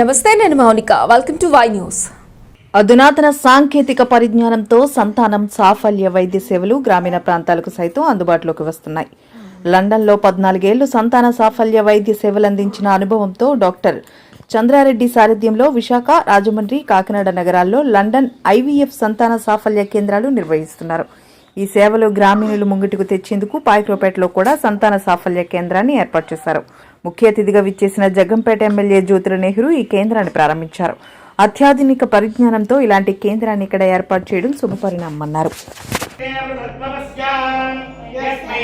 నమస్తే నేను Mounika. Welcome to Y news అధునాతన సాంకేతిక పరిజ్ఞానంతో సంతానం సాఫల్య వైద్య సేవలు గ్రామీణ ప్రాంతాలకు సైతం అందుబాటులోకి వస్తున్నాయి. లండన్లో పద్నాలుగేళ్ళు సంతాన సాఫల్య వైద్య సేవలు అందించిన అనుభవంతో డాక్టర్ చంద్రారెడ్డి సారథ్యంలో విశాఖ రాజమండ్రి కాకినాడ నగరాల్లో లండన్ ఐవీఎఫ్ సంతాన సాఫల్య కేంద్రాలు నిర్వహిస్తున్నారు. ఈ సేవలు గ్రామీణులు ముంగిటికి తెచ్చేందుకు పాయక్రోపేటలో కూడా సంతాన సాఫల్య కేంద్రాన్ని ఏర్పాటు చేశారు. ముఖ్య అతిథిగా విచ్చేసిన జగ్గంపేట ఎమ్మెల్యే జ్యోతుల నెహ్రూ ఈ కేంద్రాన్ని ప్రారంభించారు. అత్యాధునిక పరిజ్ఞానంతో ఇలాంటి కేంద్రాన్ని ఇక్కడ ఏర్పాటు చేయడం శుభపరిణామన్నారు యస్మై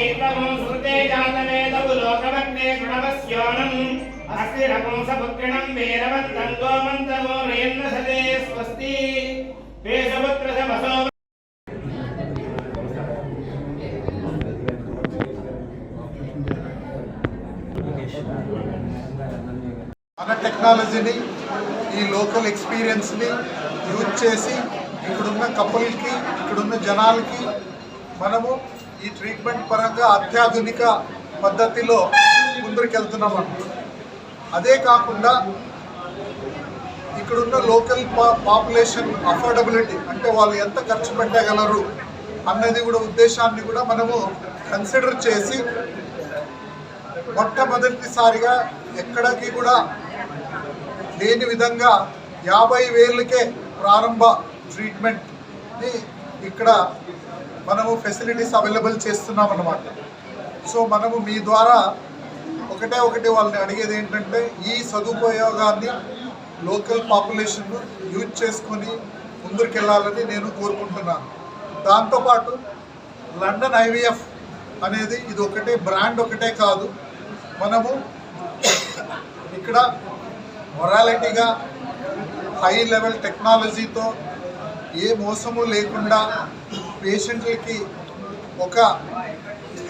మన టెక్నాలజీని ఈ లోకల్ ఎక్స్పీరియన్స్ని యూజ్ చేసి ఇక్కడున్న కపుల్కి ఇక్కడున్న జనాలకి మనము ఈ ట్రీట్మెంట్ పరంగా అత్యాధునిక పద్ధతిలో ముందరికెళ్తున్నాం అదే కాకుండా ఇక్కడున్న లోకల్ పా పాపులేషన్ అఫోర్డబిలిటీ అంటే వాళ్ళు ఎంత ఖర్చు పెట్టగలరు అన్నది కూడా ఉద్దేశాన్ని కూడా మనము కన్సిడర్ చేసి మొట్టమొదటిసారిగా ఎక్కడికి కూడా లేని విధంగా యాభై వేలకే ప్రారంభ ట్రీట్మెంట్ని ఇక్కడ మనము ఫెసిలిటీస్ అవైలబుల్ చేస్తున్నాం అన్నమాట సో మనము మీ ద్వారా ఒకటే ఒకటి వాళ్ళని అడిగేది ఏంటంటే ఈ సదుపయోగాన్ని లోకల్ పాపులేషన్ యూజ్ చేసుకొని ముందుకెళ్ళాలని నేను కోరుకుంటున్నాను. దాంతోపాటు లండన్ ఐవీఎఫ్ అనేది ఇది ఒకటే బ్రాండ్ ఒకటే కాదు. మనము ఇక్కడ మొరాలిటీగా హై లెవెల్ టెక్నాలజీతో ఏ మోసము లేకుండా పేషెంట్లకి ఒక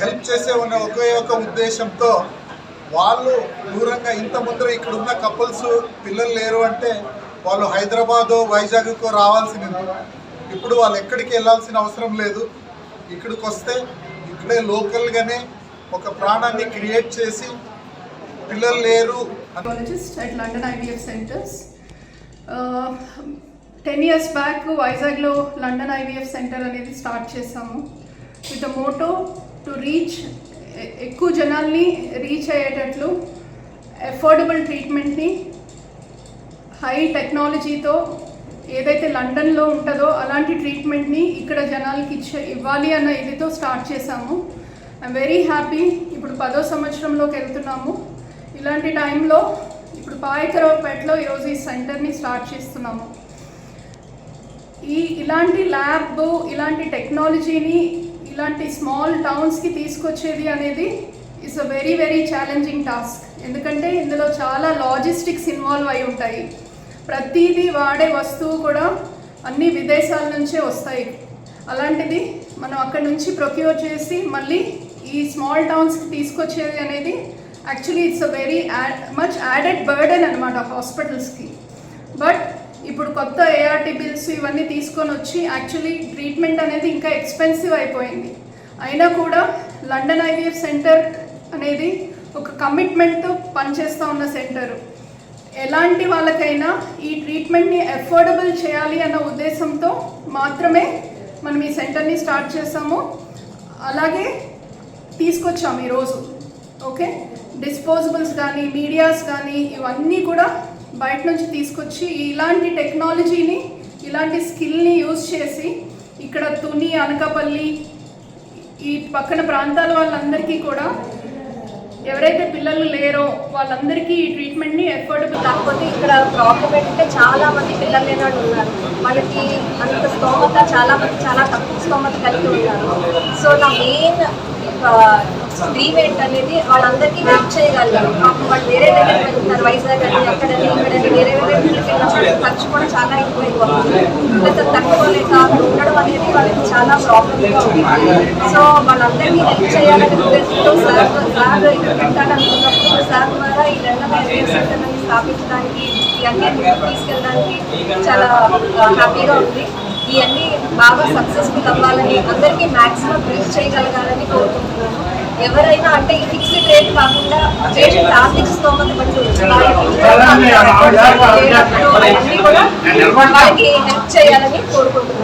హెల్ప్ చేసే ఉన్న ఒకే ఒక ఉద్దేశంతో వాళ్ళు దూరంగా ఇంత ముందర ఇక్కడ ఉన్న కపుల్స్ పిల్లలు లేరు అంటే వాళ్ళు హైదరాబాదు వైజాగ్కు రావాల్సింది ఇప్పుడు వాళ్ళు ఎక్కడికి వెళ్ళాల్సిన అవసరం లేదు. ఇక్కడికి వస్తే ఇక్కడే లోకల్గానే ఒక ప్రాణాన్ని క్రియేట్ చేసి పిల్లలు లేరు. At London IVF centres ten years back వైజాగ్లో లండన్ ఐవీఎఫ్ సెంటర్ అనేది స్టార్ట్ చేసాము విత్ మోటో టు రీచ్ ఎక్కువ జనాల్ని రీచ్ అయ్యేటట్లు అఫోర్డబుల్ ట్రీట్మెంట్ని హై టెక్నాలజీతో ఏదైతే లండన్లో ఉంటుందో అలాంటి ట్రీట్మెంట్ని ఇక్కడ జనాలకి ఇచ్చే ఇవ్వాలి అన్న ఇదితో స్టార్ట్ చేసాము ఐఎమ్ వెరీ హ్యాపీ ఇప్పుడు పదో సంవత్సరంలోకి వెళ్తున్నాము. ఇలాంటి టైంలో ఇప్పుడు పాయకరావుపేటలో ఈరోజు ఈ సెంటర్ని స్టార్ట్ చేస్తున్నాము. ఈ ఇలాంటి ల్యాబ్ ఇలాంటి టెక్నాలజీని ఇలాంటి స్మాల్ టౌన్స్కి తీసుకొచ్చేది అనేది it's a very very challenging task ఎందుకంటే ఇందులో చాలా లాజిస్టిక్స్ ఇన్వాల్వ్ అయి ఉంటాయి. ప్రతిదీ వాడే వస్తువు కూడా అన్ని విదేశాల నుంచే వస్తాయి. అలాంటిది మనం అక్కడ నుంచి ప్రొక్యూర్ చేసి మళ్ళీ ఈ స్మాల్ టౌన్స్కి తీసుకొచ్చేది అనేది actually it's a very much added burden అనమాట హాస్పిటల్స్కి బట్ ఇప్పుడు కొత్త ఏఆర్టీ బిల్స్ ఇవన్నీ తీసుకొని వచ్చి యాక్చువల్లీ ట్రీట్మెంట్ అనేది ఇంకా ఎక్స్పెన్సివ్ అయిపోయింది. అయినా కూడా లండన్ ఐవీఎఫ్ సెంటర్ అనేది ఒక కమిట్మెంట్తో పనిచేస్తూ ఉన్న సెంటరు ఎలాంటి వాళ్ళకైనా ఈ ట్రీట్మెంట్ని అఫోర్డబుల్ చేయాలి అన్న ఉద్దేశంతో మాత్రమే మనం ఈ సెంటర్ని స్టార్ట్ చేసాము అలాగే తీసుకొచ్చాము ఈరోజు. ఓకే డిస్పోజబుల్స్ కానీ మీడియాస్ కానీ ఇవన్నీ కూడా బయట నుంచి తీసుకొచ్చి ఇలాంటి టెక్నాలజీని ఇలాంటి స్కిల్ని యూజ్ చేసి ఇక్కడ తుని అనకాపల్లి ఈ పక్కన ప్రాంతాల వాళ్ళందరికీ కూడా ఎవరైతే పిల్లలు లేరో వాళ్ళందరికీ ఈ ట్రీట్మెంట్ని ఎఫోర్డబుల్ కాకపోతే ఇక్కడ ప్రాబ్లం ఏంటంటే చాలా మంది పిల్లలు లేని వాళ్ళు ఉన్నారు. వాళ్ళకి అంత స్తోమత చాలా మంది చాలా తక్కువ స్తోమత కలిగి ఉన్నారు. సో నా మెయిన్ డ్రీమ్ ఏంటనేది వాళ్ళందరికీ హెల్ప్ చేయగలిగారు పాపం వాళ్ళు వేరే దగ్గర వెళ్తున్నారు వైజాగ్ అని అక్కడని ఇక్కడని వేరే వేరే వెళ్ళినప్పుడు ఖర్చు కూడా చాలా ఎక్కువ అయిపోతుంది ప్లస్ తట్టుకోలేక ఉండడం అనేది వాళ్ళకి చాలా ప్రాబ్లమ్గా సో వాళ్ళందరికీ హెల్ప్ చేయాలని ఉద్దేశంతో సార్ సార్ ఇక్కడ పెట్టాలనుకున్నప్పుడు సార్ ద్వారా ఈ రెండు సెంటర్ని స్థాపించడానికి ఇవన్నీ తీసుకెళ్ళడానికి చాలా హ్యాపీగా ఉంది. ఇవన్నీ బాగా సక్సెస్ఫుల్ అవ్వాలని అందరికీ మ్యాక్సిమం రీచ్ చేయగలగాలని కోరుకుంటున్నాను ఎవరైనా అంటే ఈ ఫిక్స్డ్ రేట్ కాకుండా పేషెంట్ ఆర్థిక స్తోమత బట్టి అన్నీ కూడా వాళ్ళకి హెల్ప్ చేయాలని కోరుకుంటున్నాను